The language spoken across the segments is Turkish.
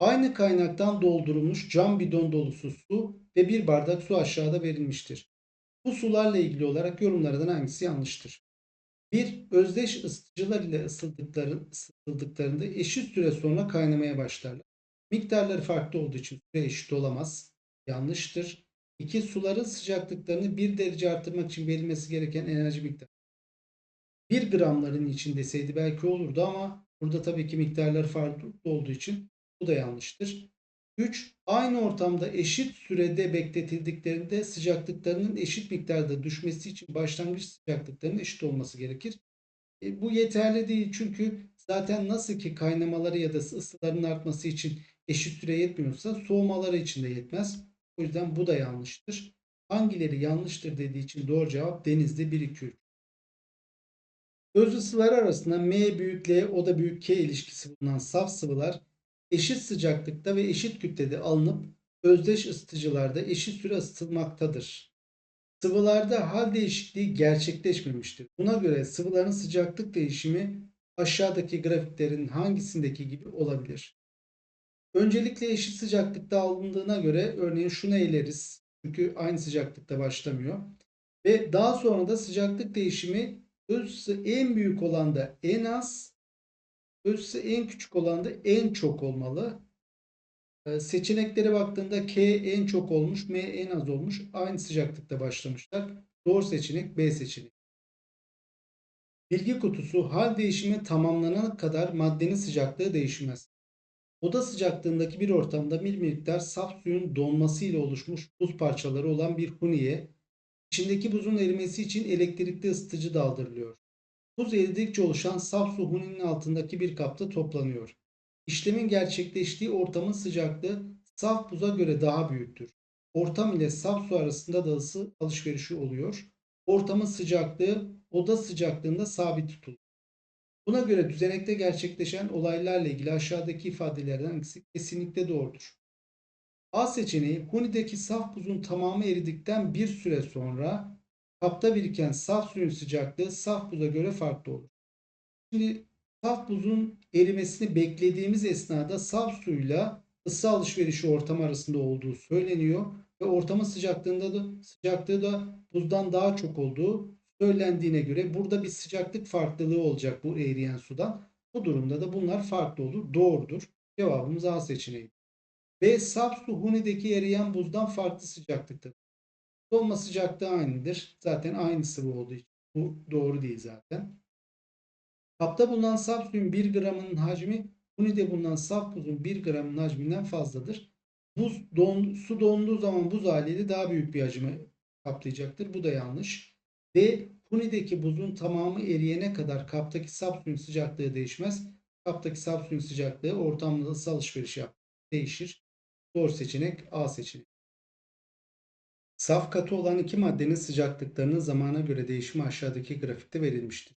Aynı kaynaktan doldurulmuş cam bidon dolusu su ve bir bardak su aşağıda verilmiştir. Bu sularla ilgili olarak yorumlardan hangisi yanlıştır? 1. Özdeş ısıtıcılar ile ısıtıldıkları, ısıtıldıklarında eşit süre sonra kaynamaya başlarlar. Miktarları farklı olduğu için süre eşit olamaz. Yanlıştır. 2. Suların sıcaklıklarını 1 derece arttırmak için verilmesi gereken enerji miktarı. 1 gramların için deseydi belki olurdu ama burada tabii ki miktarları farklı olduğu için bu da yanlıştır. 3. Aynı ortamda eşit sürede bekletildiklerinde sıcaklıklarının eşit miktarda düşmesi için başlangıç sıcaklıklarının eşit olması gerekir. E, bu yeterli değil çünkü zaten nasıl ki kaynamaları ya da ısıların artması için eşit süre yetmiyorsa soğumaları için de yetmez. O yüzden bu da yanlıştır. Hangileri yanlıştır dediği için doğru cevap denizde 1 2 3. Öz ısılar arasında M büyük L o da büyük K ilişkisi bulunan saf sıvılar eşit sıcaklıkta ve eşit kütlede alınıp özdeş ısıtıcılarda eşit süre ısıtılmaktadır. Sıvılarda hal değişikliği gerçekleşmemiştir. Buna göre sıvıların sıcaklık değişimi aşağıdaki grafiklerin hangisindeki gibi olabilir? Öncelikle eşit sıcaklıkta alındığına göre örneğin şunu eleriz. Çünkü aynı sıcaklıkta başlamıyor. Ve daha sonra da sıcaklık değişimi ölçüsü en büyük olan da en az, ölçüsü en küçük olan da en çok olmalı. Ee, seçeneklere baktığında K en çok olmuş, M en az olmuş. Aynı sıcaklıkta başlamışlar. Doğru seçenek B seçeneği. Bilgi kutusu hal değişimi tamamlanana kadar maddenin sıcaklığı değişmez. Oda sıcaklığındaki bir ortamda bir miktar saf suyun donması ile oluşmuş buz parçaları olan bir huniye içindeki buzun erimesi için elektrikli ısıtıcı daldırılıyor. Buz eridikçe oluşan saf su huninin altındaki bir kapta toplanıyor. İşlemin gerçekleştiği ortamın sıcaklığı saf buza göre daha büyüktür. Ortam ile saf su arasında da ısı alışverişi oluyor. Ortamın sıcaklığı oda sıcaklığında sabit tutulur. Buna göre düzenekte gerçekleşen olaylarla ilgili aşağıdaki ifadelerden hangisi kesinlikle doğrudur. A seçeneği Huni'deki saf buzun tamamı eridikten bir süre sonra kapta biriken saf suyun sıcaklığı saf buza göre farklı olur. Şimdi saf buzun erimesini beklediğimiz esnada saf suyla ısı alışverişi ortam arasında olduğu söyleniyor ve ortamın sıcaklığında da sıcaklığı da buzdan daha çok olduğu söylendiğine göre burada bir sıcaklık farklılığı olacak bu eriyen sudan. Bu durumda da bunlar farklı olur. Doğrudur. Cevabımız A seçeneği. B saf su Huni'deki eriyen buzdan farklı sıcaklıktadır. Donma sıcaklığı aynıdır. Zaten aynı sıvı olduğu için bu doğru değil zaten. Kapta bulunan saf suyun 1 gramının hacmi Huni'de bulunan saf buzun 1 gramının hacminden fazladır. Buz don, su donduğu zaman buz haliyle daha büyük bir hacmi kaplayacaktır. Bu da yanlış. D. Huni'deki buzun tamamı eriyene kadar kaptaki saf suyun sıcaklığı değişmez. Kaptaki saf suyun sıcaklığı ortamda ısı alışveriş yap değişir. Doğru seçenek A seçeneği. Saf katı olan iki maddenin sıcaklıklarının zamana göre değişimi aşağıdaki grafikte verilmiştir.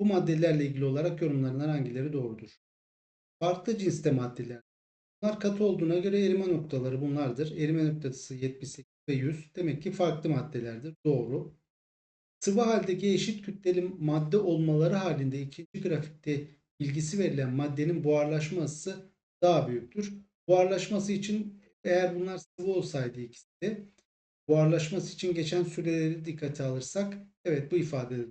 Bu maddelerle ilgili olarak yorumlarından hangileri doğrudur? Farklı cinste maddeler. Bunlar katı olduğuna göre erime noktaları bunlardır. Erime noktası 78 ve 100. Demek ki farklı maddelerdir. Doğru. Sıvı haldeki eşit kütleli madde olmaları halinde ikinci grafikte bilgisi verilen maddenin buharlaşma ısısı daha büyüktür. Buharlaşması için eğer bunlar sıvı olsaydı ikisi de buharlaşması için geçen süreleri dikkate alırsak evet bu ifade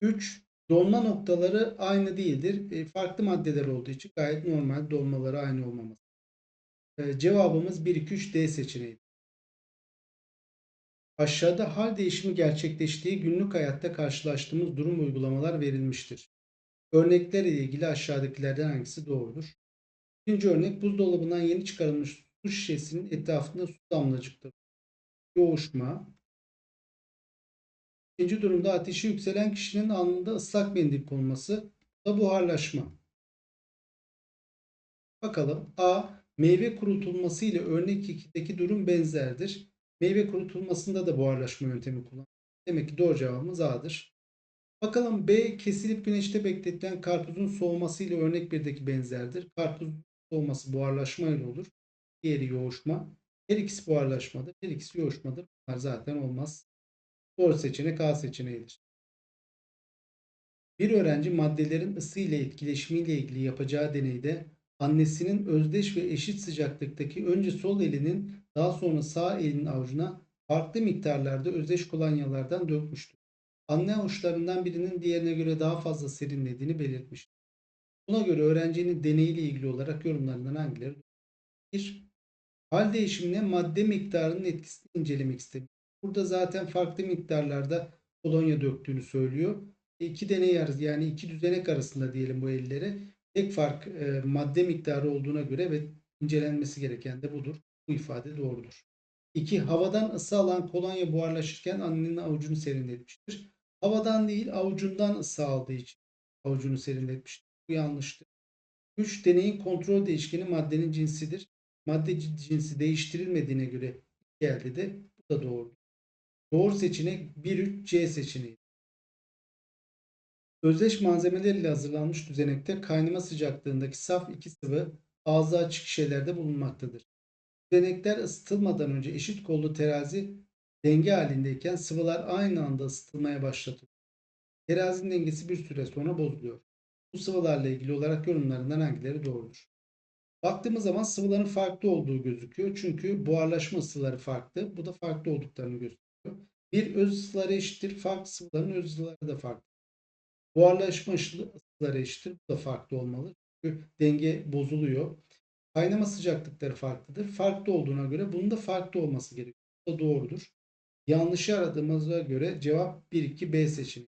3. Donma noktaları aynı değildir. E, farklı maddeler olduğu için gayet normal donmaları aynı olmaması. E, cevabımız 1, 2, 3 D seçeneği. Aşağıda hal değişimi gerçekleştiği günlük hayatta karşılaştığımız durum uygulamalar verilmiştir. Örnekler ile ilgili aşağıdakilerden hangisi doğrudur? İkinci örnek buzdolabından yeni çıkarılmış su şişesinin etrafında su damlacıkları. Yoğuşma. İkinci durumda ateşi yükselen kişinin alnında ıslak mendil konması. Da buharlaşma. Bakalım. A. Meyve kurutulması ile örnek 2'deki durum benzerdir. Meyve kurutulmasında da buharlaşma yöntemi kullanılır. Demek ki doğru cevabımız A'dır. Bakalım B kesilip güneşte bekletilen karpuzun soğuması ile örnek 1'deki benzerdir. Karpuz soğuması buharlaşma ile olur. Diğeri yoğuşma. Her ikisi buharlaşmadır. Her ikisi yoğuşmadır. Bunlar zaten olmaz. Doğru seçenek A seçeneğidir. Bir öğrenci maddelerin ısı ile etkileşimi ile ilgili yapacağı deneyde annesinin özdeş ve eşit sıcaklıktaki önce sol elinin daha sonra sağ elinin avucuna farklı miktarlarda özdeş kolonyalardan dökmüştür. Anne avuçlarından birinin diğerine göre daha fazla serinlediğini belirtmiştir. Buna göre öğrencinin deneyiyle ilgili olarak yorumlarından hangileri? 1. Hal değişimine madde miktarının etkisini incelemek istemiş. Burada zaten farklı miktarlarda kolonya döktüğünü söylüyor. E, İki deney arası yani iki düzenek arasında diyelim bu ellere tek fark e, madde miktarı olduğuna göre ve incelenmesi gereken de budur. Bu ifade doğrudur. 2. Havadan ısı alan kolonya buharlaşırken annenin avucunu serinletmiştir. Havadan değil avucundan ısı aldığı için avucunu serinletmiştir. Bu yanlıştır. 3. Deneyin kontrol değişkeni maddenin cinsidir. Madde cinsi değiştirilmediğine göre geldi de bu da doğru. Doğru seçenek 1-3 C seçeneği. Özdeş malzemeler ile hazırlanmış düzenekte kaynama sıcaklığındaki saf iki sıvı ağzı açık şişelerde bulunmaktadır. Düzenekler ısıtılmadan önce eşit kollu terazi denge halindeyken sıvılar aynı anda ısıtılmaya başlatılıyor. Terazinin dengesi bir süre sonra bozuluyor. Bu sıvılarla ilgili olarak yorumlarından hangileri doğrudur? Baktığımız zaman sıvıların farklı olduğu gözüküyor. Çünkü buharlaşma ısıları farklı. Bu da farklı olduklarını gösteriyor. Bir öz ısıları eşittir. Farklı sıvıların öz ısıları da farklı. Buharlaşma ısıları eşittir. Bu da farklı olmalı. Çünkü denge bozuluyor. Kaynama sıcaklıkları farklıdır. Farklı olduğuna göre bunun da farklı olması gerekiyor. Bu da doğrudur. Yanlışı aradığımıza göre cevap 1-2 B seçeneği.